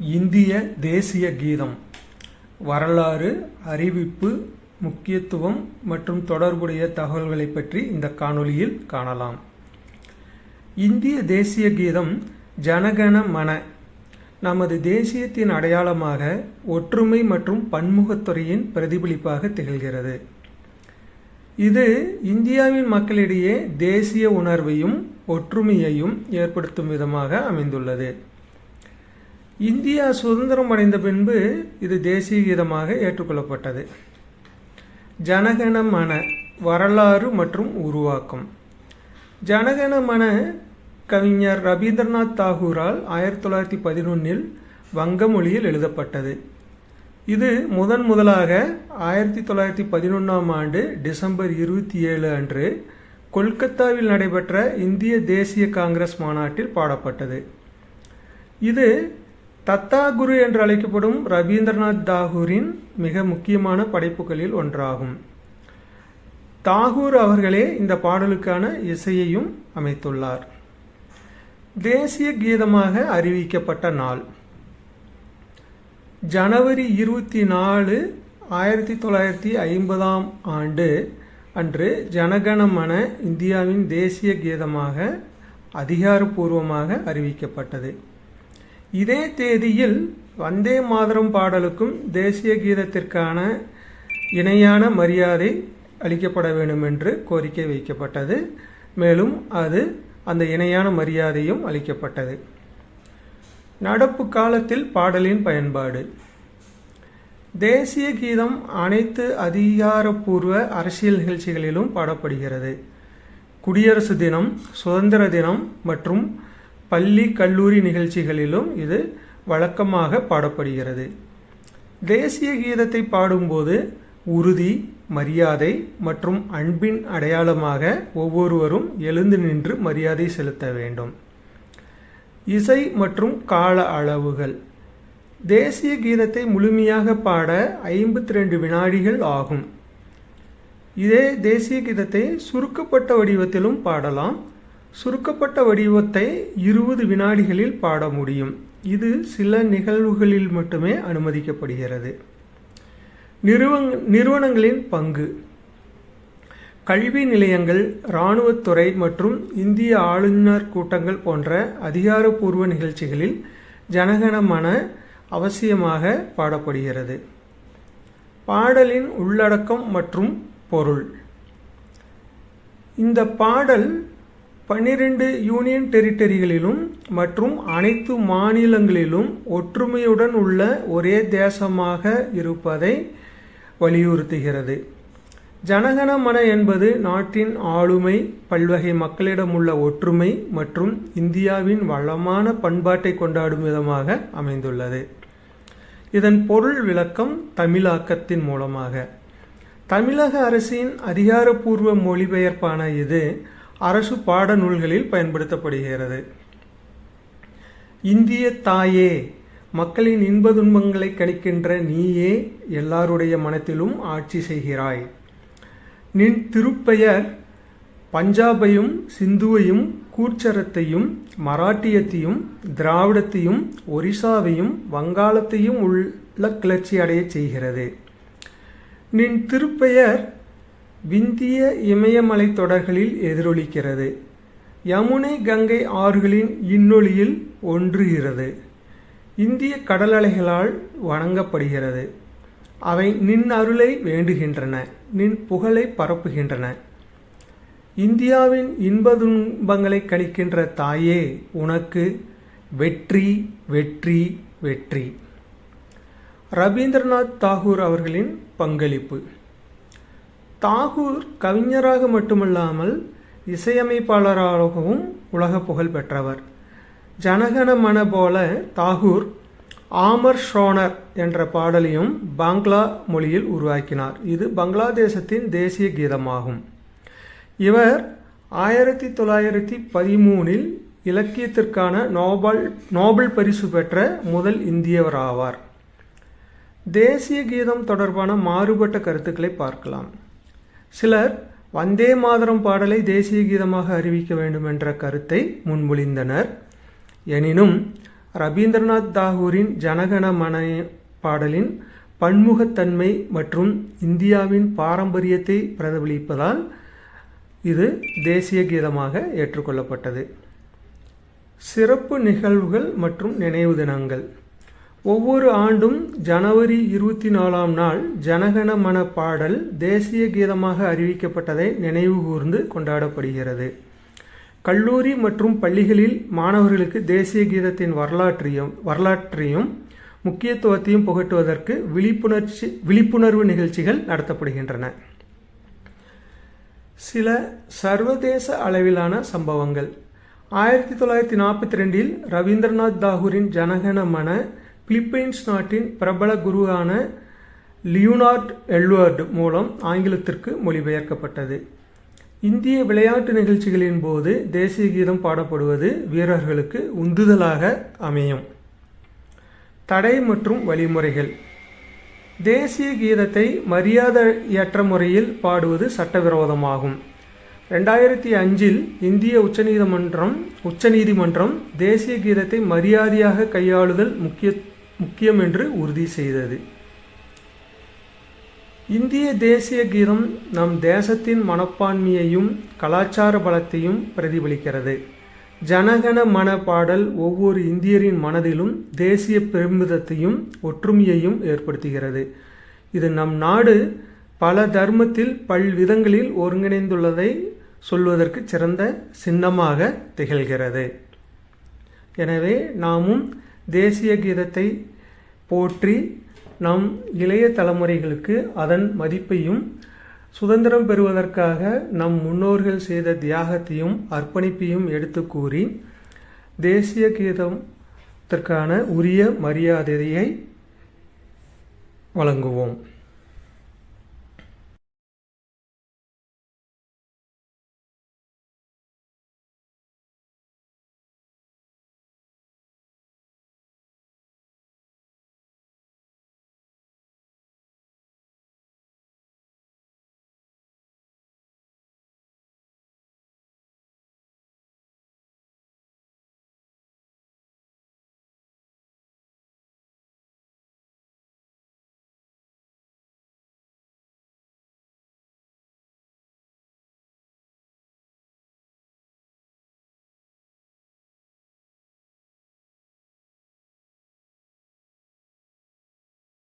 இந்திய தேசிய கீதம். வரலாறு அறிவிப்பு முக்கியத்துவம் மற்றும் தொடர்புடைய தகவல்களை பற்றி இந்த காணொளியில் காணலாம். இந்திய தேசிய கீதம் ஜனகண மன நமது தேசியத்தின் அடையாளமாக ஒற்றுமை மற்றும் பன்முகத்துறையின் பிரதிபலிப்பாக திகழ்கிறது. இது இந்தியாவின் மக்களிடையே தேசிய உணர்வையும் ஒற்றுமையையும் ஏற்படுத்தும் விதமாக அமைந்துள்ளது. இந்தியா சுதந்திரம் அடைந்த பின்பு இது தேசிய கீதமாக ஏற்றுக்கொள்ளப்பட்டது. ஜனகண மன வரலாறு மற்றும் உருவாக்கம். ஜனகண மன கவிஞர் ரவீந்திரநாத் தாகூரால் ஆயிரத்தி தொள்ளாயிரத்தி பதினொன்னில் வங்க மொழியில் எழுதப்பட்டது. இது முதன் முதலாக ஆயிரத்தி தொள்ளாயிரத்தி பதினொன்றாம் ஆண்டு டிசம்பர் இருபத்தி ஏழு அன்று கொல்கத்தாவில் நடைபெற்ற இந்திய தேசிய காங்கிரஸ் மாநாட்டில் பாடப்பட்டது. இது தத்தா குரு என்று அழைக்கப்படும் ரவீந்திரநாத் தாகூரின் மிக முக்கியமான படைப்புகளில் ஒன்றாகும். தாகூர் அவர்களே இந்த பாடலுக்கான இசையையும் அமைத்துள்ளார். தேசிய கீதமாக அறிவிக்கப்பட்ட நாள். ஜனவரி இருபத்தி நாலு ஆயிரத்தி தொள்ளாயிரத்தி ஐம்பதாம் ஆண்டு அன்று ஜனகணமன இந்தியாவின் தேசிய கீதமாக அதிகாரப்பூர்வமாக அறிவிக்கப்பட்டது. இதே தேதியில் வந்தே மாதரம் பாடலுக்கும் தேசிய கீதத்திற்கான இணையான மரியாதை அளிக்கப்பட வேண்டும் என்று கோரிக்கை வைக்கப்பட்டது. மேலும் அது அந்த இணையான மரியாதையும் அளிக்கப்பட்டது. நடப்பு காலத்தில் பாடலின் பயன்பாடு. தேசிய கீதம் அனைத்து அதிகாரப்பூர்வ அரசியல் நிகழ்ச்சிகளிலும் பாடப்படுகிறது. குடியரசு தினம் சுதந்திர தினம் மற்றும் பள்ளி கல்லூரி நிகழ்ச்சிகளிலும் இது வழக்கமாக பாடப்படுகிறது. தேசிய கீதத்தை பாடும்போது உறுதி மரியாதை மற்றும் அன்பின் அடையாளமாக ஒவ்வொருவரும் எழுந்து நின்று மரியாதை செலுத்த வேண்டும். இசை மற்றும் கால அளவுகள். தேசிய கீதத்தை முழுமையாக பாட ஐம்பத்தி ரெண்டு வினாடிகள் ஆகும். இதே தேசிய கீதத்தை சுருக்கப்பட்ட வடிவத்திலும் பாடலாம். சுருக்கப்பட்ட வடிவத்தை இருபது வினாடிகளில் பாட முடியும். இது சில நிகழ்வுகளில் மட்டுமே அனுமதிக்கப்படுகிறது. நிறுவங் நிறுவனங்களின் பங்கு. கல்வி நிலையங்கள் இராணுவத்துறை மற்றும் இந்திய ஆளுநர் கூட்டங்கள் போன்ற அதிகாரப்பூர்வ நிகழ்ச்சிகளில் ஜனகணமன அவசியமாக பாடப்படுகிறது. பாடலின் உள்ளடக்கம் மற்றும் பொருள். இந்த பாடல் பன்னிரண்டு யூனியன் டெரிட்டரிகளிலும் மற்றும் அனைத்து மாநிலங்களிலும் ஒற்றுமையுடன் உள்ள ஒரே தேசமாக இருப்பதை வலியுறுத்துகிறது. ஜனகணமன என்பது நாட்டின் ஆளுமை பல்வகை மக்களிடமுள்ள ஒற்றுமை மற்றும் இந்தியாவின் வளமான பண்பாட்டை கொண்டாடும் விதமாக அமைந்துள்ளது. இதன் பொருள் விளக்கம் தமிழாக்கத்தின் மூலமாக. தமிழக அரசின் அதிகாரப்பூர்வ மொழிபெயர்ப்பான இது அரசு பாடநூல்களில் பயன்படுத்தப்படுகிறது. இந்திய தாயே மக்களின் இன்ப துன்பங்களை கணிக்கின்ற நீயே எல்லாருடைய மனத்திலும் ஆட்சி செய்கிறாய். நின் திருப்பெயர் பஞ்சாபையும் சிந்துவையும் கூச்சரத்தையும் மராட்டியத்தையும் திராவிடத்தையும் ஒரிசாவையும் வங்காளத்தையும் உள்ள கிளர்ச்சி அடைய செய்கிறது. நின் திருப்பெயர் விந்திய இமயமலை தொடர்களில் எதிரொலிக்கிறது. யமுனை கங்கை ஆறுகளின் இன்னொலியில் ஒன்றுகிறது. இந்திய கடல் அலைகளால் வணங்கப்படுகிறது. அவை நின் அருளை வேண்டுகின்றன நின் புகழை பரப்புகின்றன. இந்தியாவின் இன்ப துன்பங்களை கணிக்கின்ற தாயே உனக்கு வெற்றி வெற்றி வெற்றி. ரவீந்திரநாத் தாகூர் அவர்களின் பங்களிப்பு. தாகூர் கவிஞராக மட்டுமல்லாமல் இசையமைப்பாளராகவும் உலக புகழ் பெற்றவர். ஜனகன மன போல தாகூர் ஆமர் ஷோனர் என்ற பாடலையும் பங்களா மொழியில் உருவாக்கினார். இது பங்களாதேசத்தின் தேசிய கீதமாகும். இவர் ஆயிரத்தி தொள்ளாயிரத்தி பதிமூனில் இலக்கியத்திற்கான நோபல் நோபல் பரிசு பெற்ற முதல் இந்தியவர் ஆவார் தேசிய கீதம் தொடர்பான மாறுபட்ட கருத்துக்களை பார்க்கலாம். சிலர் வந்தே மாதரம் பாடலை தேசிய கீதமாக அறிவிக்க வேண்டும் என்ற கருத்தை முன்மொழிந்தனர். எனினும் ரவீந்திரநாத் தாகூரின் ஜனகண மன பாடலின் பன்முகத்தன்மை மற்றும் இந்தியாவின் பாரம்பரியத்தை பிரதிபலிப்பதால் இது தேசிய கீதமாக ஏற்றுக்கொள்ளப்பட்டது. சிறப்பு நிகழ்வுகள் மற்றும் நினைவு தினங்கள். ஒவ்வொரு ஆண்டும் ஜனவரி இருபத்தி நாலாம் நாள் ஜனகண மன பாடல் தேசிய கீதமாக அறிவிக்கப்பட்டதை நினைவுகூர்ந்து கொண்டாடப்படுகிறது. கல்லூரி மற்றும் பள்ளிகளில் மாணவர்களுக்கு தேசிய கீதத்தின் வரலாற்றையும் வரலாற்றையும் முக்கியத்துவத்தையும் புகட்டுவதற்கு விழிப்புணர்ச்சி விழிப்புணர்வு நிகழ்ச்சிகள் நடத்தப்படுகின்றன. சில சர்வதேச அளவிலான சம்பவங்கள். ஆயிரத்தி தொள்ளாயிரத்தி நாற்பத்தி ரெண்டில் ரவீந்திரநாத் தாகூரின் ஜனகண மன பிலிப்பைன்ஸ் நாட்டின் பிரபல குருவான லியோனார்ட் எல்வர்டு மூலம் ஆங்கிலத்திற்கு மொழிபெயர்க்கப்பட்டது. இந்திய விளையாட்டு நிகழ்ச்சிகளின் போது தேசிய கீதம் பாடப்படுவது வீரர்களுக்கு உந்துதலாக அமையும். தடை மற்றும் வழிமுறைகள். தேசிய கீதத்தை மரியாதையற்ற முறையில் பாடுவது சட்டவிரோதமாகும். ரெண்டாயிரத்தி அஞ்சில் இந்திய உச்சநீதிமன்றம் உச்சநீதிமன்றம் தேசிய கீதத்தை மரியாதையாக கையாளுதல் முக்கிய முக்கியம் என்று உறுதி செய்தது. இந்திய தேசிய கீதம் நம் தேசத்தின் மனப்பான்மையையும் கலாச்சார பலத்தையும் பிரதிபலிக்கிறது. ஜனகண மன பாடல் ஒவ்வொரு இந்தியரின் மனதிலும் தேசிய பெருமிதத்தையும் ஒற்றுமையையும் ஏற்படுத்துகிறது. இது நம் நாடு பல தர்மத்தில் பல்விதங்களில் ஒருங்கிணைந்துள்ளதை சொல்வதற்கு சிறந்த சின்னமாக திகழ்கிறது. எனவே நாமும் தேசிய கீதத்தை போற்றி நம் இளைய தலைமுறைகளுக்கு அதன் மதிப்பையும் சுதந்திரம் பெறுவதற்காக நம் முன்னோர்கள் செய்த தியாகத்தையும் அர்ப்பணிப்பையும் எடுத்து கூறி தேசிய கீதத்திற்கான உரிய மரியாதையை வழங்குவோம்.